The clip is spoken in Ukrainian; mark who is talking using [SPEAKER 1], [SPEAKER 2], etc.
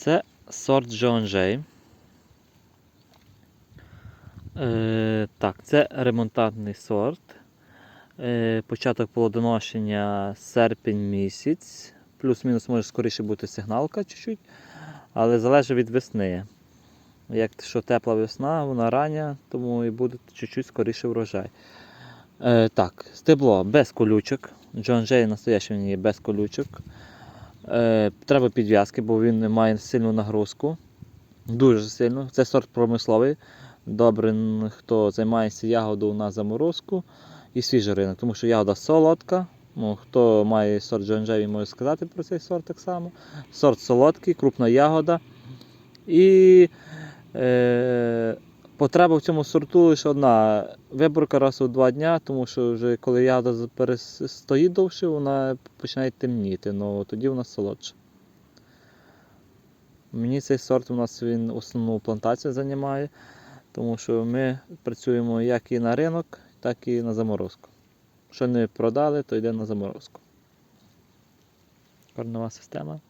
[SPEAKER 1] Це сорт. Е, так, це ремонтантний сорт. Е, початок плодоношення серпень місяць. Плюс-мінус може скоріше бути сигналка чуть-чуть, але залежить від весни. Як що тепла весна, вона рання, тому і буде чуть-чуть скоріше врожай. Е, так, стебло без колючок. Джон Джей настоящий є без колючок. Е, треба підв'язки, бо він має сильну нагрузку. Дуже сильну. Це сорт промисловий. Добре, хто займається ягодою на заморозку і свіжий ринок, тому що ягода солодка. Ну, хто має сорт Джон Джей, може сказати про цей сорт так само. Сорт солодкий, крупна ягода. І е, потреба в цьому сорту лише одна. Виборка раз у два дня, тому що вже коли ягода перестоїть довше, вона починає темніти, ну тоді вона солодша. Мені цей сорт у нас він основну плантацію займає, тому що ми працюємо як і на ринок, так і на заморозку. Що не продали, то йде на заморозку. Корнова система.